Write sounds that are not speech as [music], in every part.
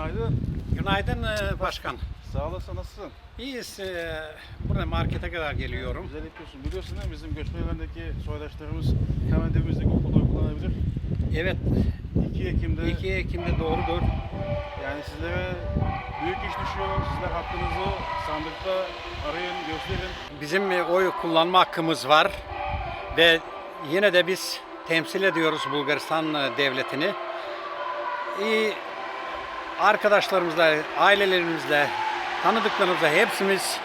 Günaydın. Günaydın e, başkan. Sağ olasın. Nasılsın? İyiyiz. e, Buraya markete kadar geliyorum. Güzel yapıyorsun. Biliyorsun değil mi? Bizim göçmenlerdeki soydaşlarımız hemen dibimizdeki okulda oy kullanabilir. Evet, 2 Ekim'de 2 Ekim'de doğrudur. yani sizlere büyük iş düşüyor. Sizler hakkınızı sandıkta arayın, gösterin. Bizim e, oy kullanma hakkımız var ve yine de biz temsil ediyoruz Bulgaristan e, devletini. İyi arkadaşlarımızla, ailelerimizle, tanıdıklarımızla hepsimiz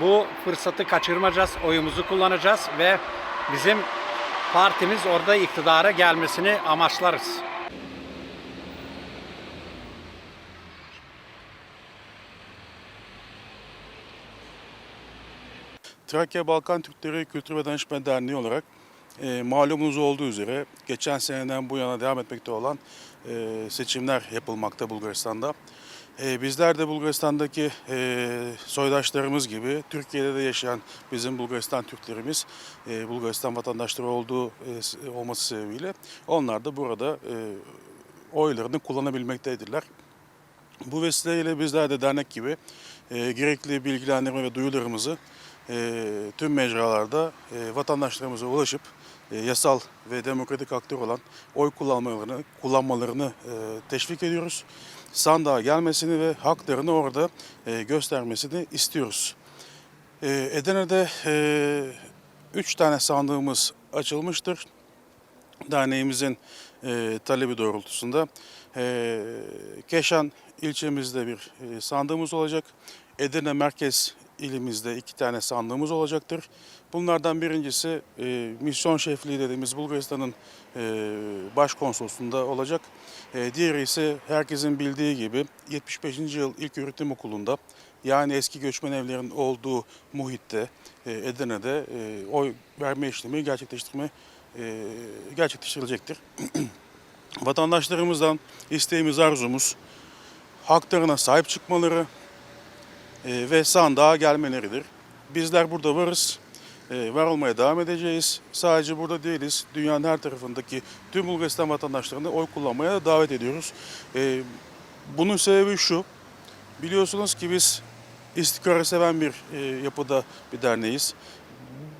bu fırsatı kaçırmayacağız, oyumuzu kullanacağız ve bizim partimiz orada iktidara gelmesini amaçlarız. Trakya Balkan Türkleri Kültür ve Danışma Derneği olarak e, malumunuz olduğu üzere geçen seneden bu yana devam etmekte olan e, seçimler yapılmakta Bulgaristan'da. E, bizler de Bulgaristan'daki e, soydaşlarımız gibi Türkiye'de de yaşayan bizim Bulgaristan Türklerimiz, e, Bulgaristan vatandaşları olduğu e, olması sebebiyle onlar da burada e, oylarını kullanabilmekteydiler. Bu vesileyle bizler de dernek gibi e, gerekli bilgilendirme ve duyularımızı e, tüm mecralarda e, vatandaşlarımıza ulaşıp yasal ve demokratik aktör olan oy kullanmalarını kullanmalarını e, teşvik ediyoruz. Sandığa gelmesini ve haklarını orada e, göstermesini istiyoruz. E, Edirne'de e, üç tane sandığımız açılmıştır derneğimizin e, talebi doğrultusunda e, Keşan ilçemizde bir e, sandığımız olacak. Edirne merkez ilimizde iki tane sandığımız olacaktır. Bunlardan birincisi e, misyon şefliği dediğimiz Bulgaristan'ın e, başkonsolosluğunda olacak. E, diğeri ise herkesin bildiği gibi 75. yıl ilk öğretim okulunda yani eski göçmen evlerin olduğu muhitte e, Edirne'de e, oy verme işlemi gerçekleştirme e, gerçekleştirilecektir. [clears throat] Vatandaşlarımızdan isteğimiz, arzumuz haklarına sahip çıkmaları e, ve sandığa gelmeleridir. Bizler burada varız, e, var olmaya devam edeceğiz. Sadece burada değiliz, dünyanın her tarafındaki tüm Bulgaristan vatandaşlarını oy kullanmaya da davet ediyoruz. E, bunun sebebi şu, biliyorsunuz ki biz istikrarı seven bir e, yapıda bir derneğiz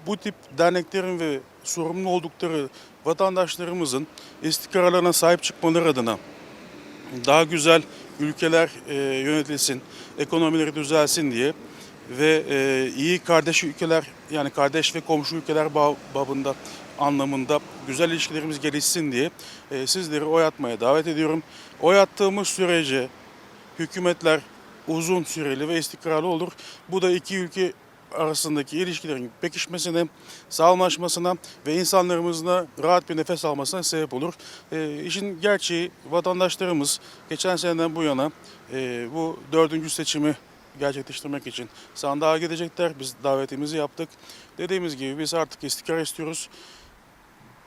bu tip derneklerin ve sorumlu oldukları vatandaşlarımızın istikrarlarına sahip çıkmaları adına daha güzel ülkeler e, yönetilsin, ekonomileri düzelsin diye ve e, iyi kardeş ülkeler yani kardeş ve komşu ülkeler ba- babında anlamında güzel ilişkilerimiz gelişsin diye e, sizleri oy atmaya davet ediyorum. Oy attığımız sürece hükümetler uzun süreli ve istikrarlı olur. Bu da iki ülke arasındaki ilişkilerin pekişmesine, sağlamlaşmasına ve insanlarımızla rahat bir nefes almasına sebep olur. E, işin gerçeği vatandaşlarımız geçen seneden bu yana e, bu dördüncü seçimi gerçekleştirmek için sandığa gidecekler. Biz davetimizi yaptık. Dediğimiz gibi biz artık istikrar istiyoruz.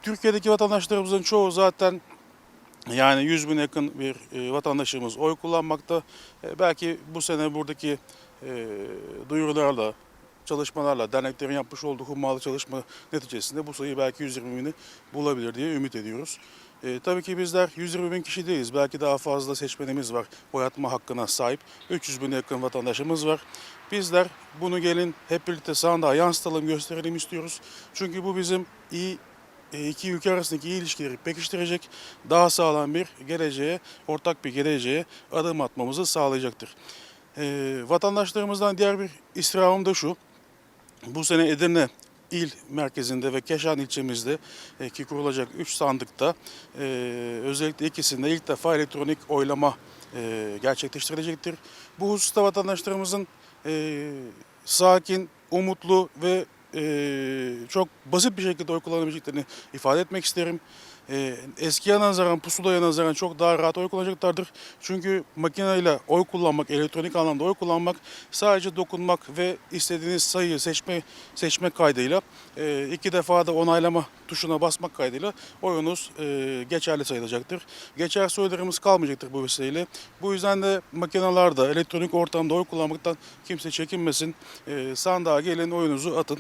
Türkiye'deki vatandaşlarımızın çoğu zaten yani 100 bin yakın bir e, vatandaşımız oy kullanmakta. E, belki bu sene buradaki e, duyurularla, çalışmalarla, derneklerin yapmış olduğu hummalı çalışma neticesinde bu sayı belki 120 bini bulabilir diye ümit ediyoruz. E, tabii ki bizler 120 bin kişi değiliz. Belki daha fazla seçmenimiz var. Oy atma hakkına sahip. 300 bine yakın vatandaşımız var. Bizler bunu gelin hep birlikte sandığa yansıtalım, gösterelim istiyoruz. Çünkü bu bizim iyi e, iki ülke arasındaki iyi ilişkileri pekiştirecek, daha sağlam bir geleceğe, ortak bir geleceğe adım atmamızı sağlayacaktır. E, vatandaşlarımızdan diğer bir istirhamım da şu, bu sene Edirne il merkezinde ve Keşan ilçemizde e, ki kurulacak 3 sandıkta e, özellikle ikisinde ilk defa elektronik oylama e, gerçekleştirilecektir. Bu hususta vatandaşlarımızın sakin, umutlu ve e, çok basit bir şekilde oy kullanabileceklerini ifade etmek isterim. E, eskiye nazaran, pusulaya nazaran çok daha rahat oy kullanacaklardır. Çünkü makineyle oy kullanmak, elektronik anlamda oy kullanmak sadece dokunmak ve istediğiniz sayıyı seçme seçme kaydıyla e, iki defa da onaylama tuşuna basmak kaydıyla oyunuz e, geçerli sayılacaktır. Geçersiz oylarımız kalmayacaktır bu vesileyle. Bu yüzden de makinelerde, elektronik ortamda oy kullanmaktan kimse çekinmesin. E, sandığa gelin oyunuzu atın.